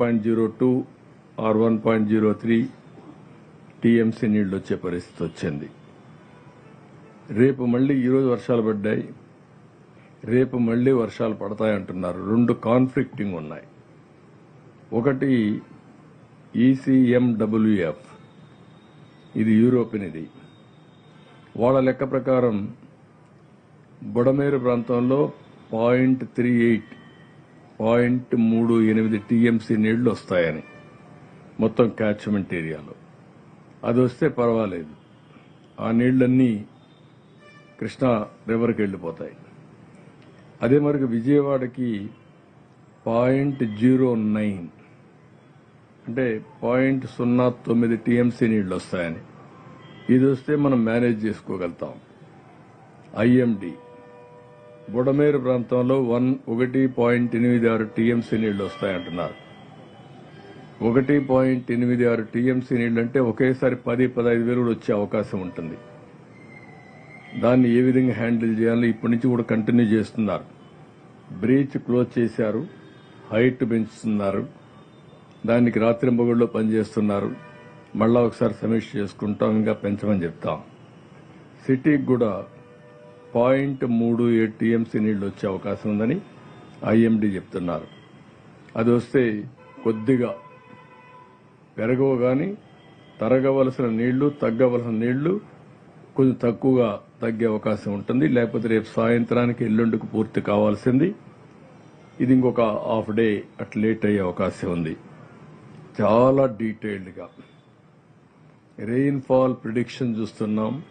Point zero two or one point zero three TMC నీళ్ళు వచ్చే పరిస్థితి వచ్చింది. రేపు మళ్ళీ ఈరోజు వర్షాలు పడ్డాయి. రేపు మళ్ళీ వర్షాలు పడతాయంటున్నారు రెండు కాన్ఫ్లిక్టింగ్ ఉన్నాయి. ఒకటి ఈసీఎండబ్ల్యూఎఫ్ ఇది యూరోపియన్ ఇది వాళ్ళ లెక్క ప్రకారం బుడమేరు ప్రాంతంలో పాయింట్ త్రీ ఎయిట్ పాయింట్ మూడు ఎనిమిది టీఎంసీ నీళ్ళు వస్తాయని. మొత్తం క్యాచ్మెంట్ ఏరియాలో. అది వస్తే పర్వాలేదు. ఆ నీళ్ళన్నీ కృష్ణా రివర్కి వెళ్ళిపోతాయి. అదే మరికి విజయవాడకి పాయింట్ జీరో నైన్. అంటే పాయింట్ సున్నా తొమ్మిది టీఎంసీ నీళ్ళు వస్తాయని. ఇది వస్తే మనం మేనేజ్ చేసుకోగలుగుతాం. ఐఎండి. బుడమేరు ప్రాంతంలో వన్ ఒకటి పాయింట్ ఎనిమిది ఆరు టీఎంసీ నీళ్ళు వస్తాయంటున్నారు. ఒకటి పాయింట్ ఎనిమిది ఆరు టీఎంసీ నీళ్ళు అంటే ఒకేసారి పది పదహైదు వేలు కూడా వచ్చే అవకాశం ఉంటుంది. దాన్ని ఏ విధంగా హ్యాండిల్ చేయాలో ఇప్పటి నుంచి కూడా కంటిన్యూ చేస్తున్నారు. బ్రీచ్ క్లోజ్ చేశారు హైట్ పెంచుతున్నారు దానికి రాత్రి రాత్రింబగుళ్ళు పనిచేస్తున్నారు. మళ్ళా ఒకసారి సమీక్ష చేసుకుంటాం ఇంకా పెంచమని చెప్తాం. సిటీకి కూడా పాయింట్ మూడు ఏడు టీఎంసీ నీళ్ళు వచ్చే అవకాశం ఉందని ఐఎండీ చెప్తున్నారు. అది వస్తే కొద్దిగా పెరగవు కానీ తరగవలసిన నీళ్ళు తగ్గవలసిన నీళ్ళు కొంచెం తక్కువగా తగ్గే అవకాశం ఉంటుంది. లేకపోతే రేపు సాయంత్రానికి ఎల్లుండికి పూర్తి కావాల్సింది. ఇది ఇంకొక హాఫ్ డే అట్లా లేట్ అయ్యే అవకాశం ఉంది. చాలా డీటెయిల్డ్గా రెయిన్ఫాల్ ప్రిడిక్షన్ చూస్తున్నాం.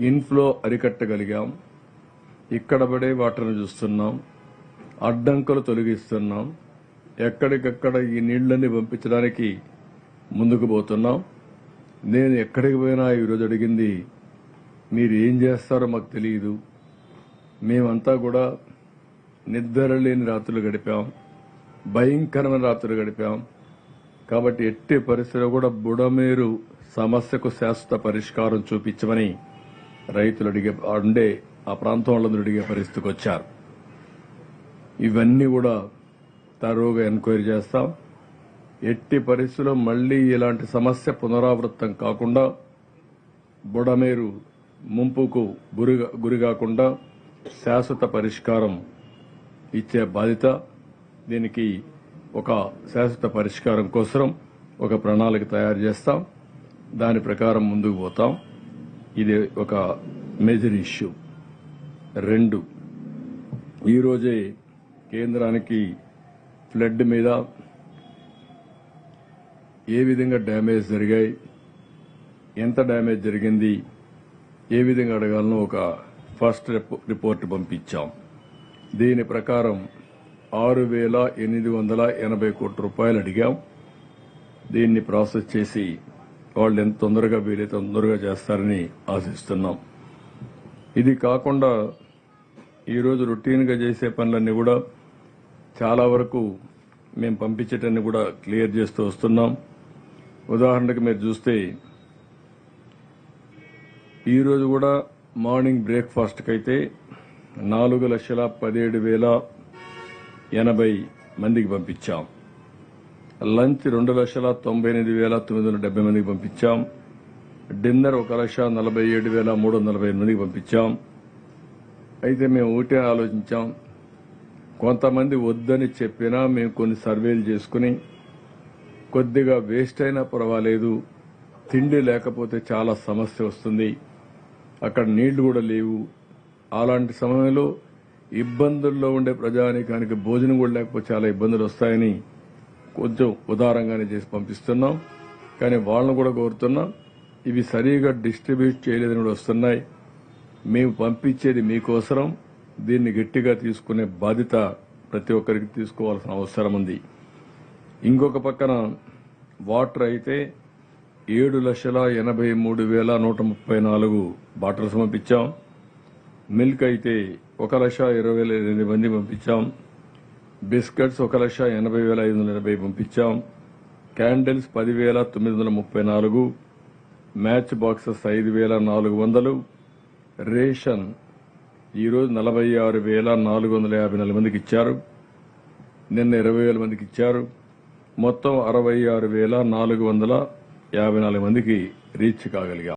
ఇన్ఫ్లో అరికట్టగలిగాం. ఇక్కడ పడే వాటర్ను చూస్తున్నాం. అడ్డంకులు తొలగిస్తున్నాం. ఎక్కడికక్కడ ఈ నీళ్ళని పంపించడానికి ముందుకు పోతున్నాం. నేను ఎక్కడికి పోయినా ఈరోజు అడిగింది మీరు ఏం చేస్తారో మాకు తెలియదు. మేమంతా కూడా నిద్ర లేని రాత్రులు గడిపాం. భయంకరమైన రాత్రులు గడిపాం. కాబట్టి ఎట్టి పరిస్థితిలో కూడా బుడమేరు సమస్యకు శాశ్వత పరిష్కారం చూపించమని రైతులు అడిగే ఉండే ఆ ప్రాంతం వాళ్ళందరూ అడిగే పరిస్థితికి వచ్చారు. ఇవన్నీ కూడా తరువుగా ఎంక్వైరీ చేస్తాం. ఎట్టి పరిస్థితుల్లో మళ్ళీ ఇలాంటి సమస్య పునరావృత్తం కాకుండా బుడమేరు ముంపుకు గురిగా గురి కాకుండా శాశ్వత పరిష్కారం ఇచ్చే బాధ్యత దీనికి ఒక శాశ్వత పరిష్కారం కోసం ఒక ప్రణాళిక తయారు చేస్తాం. దాని ప్రకారం ముందుకు పోతాం. ఇది ఒక మేజర్ ఇష్యూ రెండు ఈరోజే కేంద్రానికి ఫ్లడ్ మీద ఏ విధంగా డ్యామేజ్ జరిగాయి ఎంత డ్యామేజ్ జరిగింది ఏ విధంగా అడగాలనో ఒక ఫస్ట్ రిపో- రిపోర్ట్ పంపించాం. దీని ప్రకారం ఆరు వేల ఎనిమిది వందల ఎనభై కోట్ల రూపాయలు అడిగాం. దీన్ని ప్రాసెస్ చేసి వాళ్ళు ఎంత తొందరగా వీలైతే తొందరగా చేస్తారని ఆశిస్తున్నాం. ఇది కాకుండా ఈరోజు రొటీన్గా చేసే పనులన్నీ కూడా చాలా వరకు మేము పంపించేటన్ని కూడా క్లియర్ చేస్తూ వస్తున్నాం. ఉదాహరణకు మీరు చూస్తే ఈరోజు కూడా మార్నింగ్ బ్రేక్ఫాస్ట్కి అయితే నాలుగు లక్షల పదిహేడు వేల ఎనభై మందికి పంపించాం. లంచ్ రెండు లక్షల తొంభై ఎనిమిది వేల తొమ్మిది వందల డెబ్బై మందికి పంపించాం. డిన్నర్ ఒక లక్ష నలభై ఏడు వేల మూడు వందల నలభై మందికి పంపించాం. అయితే మేము ఒకటే ఆలోచించాం కొంతమంది వద్దని చెప్పినా మేము కొన్ని సర్వేలు చేసుకుని కొద్దిగా వేస్ట్ అయినా పర్వాలేదు తిండి లేకపోతే చాలా సమస్య వస్తుంది అక్కడ నీళ్ళు కూడా లేవు. అలాంటి సమయంలో ఇబ్బందుల్లో ఉండే ప్రజానీకానికి భోజనం కూడా లేకపోతే చాలా ఇబ్బందులు వస్తాయని కొంచెం ఉదారంగానే చేసి పంపిస్తున్నాం. కానీ వాళ్ళను కూడా కోరుతున్నాం ఇవి సరిగా డిస్ట్రిబ్యూట్ చేయలేదని కూడా వస్తున్నాయి. మేము పంపించేది మీకోసరం దీన్ని గట్టిగా తీసుకునే బాధ్యత ప్రతి ఒక్కరికి తీసుకోవాల్సిన అవసరం ఉంది. ఇంకొక పక్కన వాటర్ అయితే ఏడు లక్షల ఎనభై మూడు వేల నూట ముప్పై నాలుగు బాటిల్స్ పంపించాం. మిల్క్ అయితే ఒక లక్ష ఇరవై వేల ఎనిమిది మంది పంపించాం. బిస్కెట్స్ ఒక లక్ష ఎనభై వేల ఐదు వందల ఎనభై పంపించాం. క్యాండిల్స్ పదివేల తొమ్మిది వందల ముప్పై నాలుగు. మ్యాచ్ బాక్సెస్ ఐదు వేల నాలుగు వందలు. రేషన్ ఈరోజు నలభై ఆరు వేల నాలుగు వందల యాభై నాలుగు మందికి ఇచ్చారు. నిన్న ఇరవై వేల మందికి ఇచ్చారు. మొత్తం అరవై ఆరు వేల నాలుగు వందల యాభై నాలుగు మందికి రీచ్ కాగలిగాం.